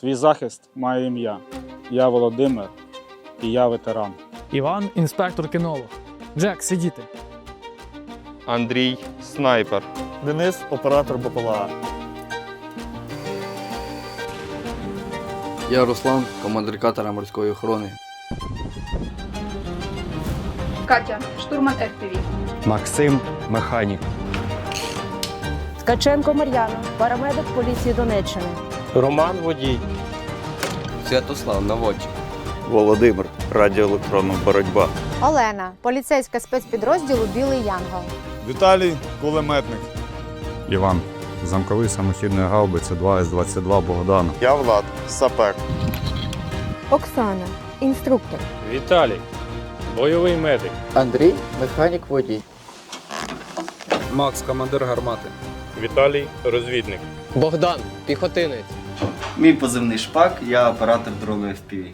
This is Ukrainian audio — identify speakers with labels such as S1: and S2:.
S1: Твій захист має ім'я. Я Володимир, і я ветеран.
S2: Іван інспектор кінолог. Джек, сидіти.
S3: Андрій снайпер.
S4: Денис оператор БПЛА.
S5: Я Руслан, командир катера морської охорони.
S6: Катя, штурман FPV.
S7: Максим механік.
S8: Ткаченко Мар'яна, парамедик поліції Донеччини.
S3: Роман водій.
S5: Святослав наводчик.
S4: Володимир. Радіоелектронна боротьба.
S9: Олена, поліцейська спецпідрозділу Білий Янгол.
S4: Віталій кулеметник.
S7: Іван. Замковий самохідної гаубиці 2С-22 Богдан.
S4: Я Влад, сапер.
S8: Оксана, інструктор.
S3: Віталій. Бойовий медик.
S5: Андрій механік водій.
S10: Макс, командир гармати.
S3: Віталій розвідник.
S5: Богдан, піхотинець.
S11: Мій позивний шпак, я оператор дрону FPV.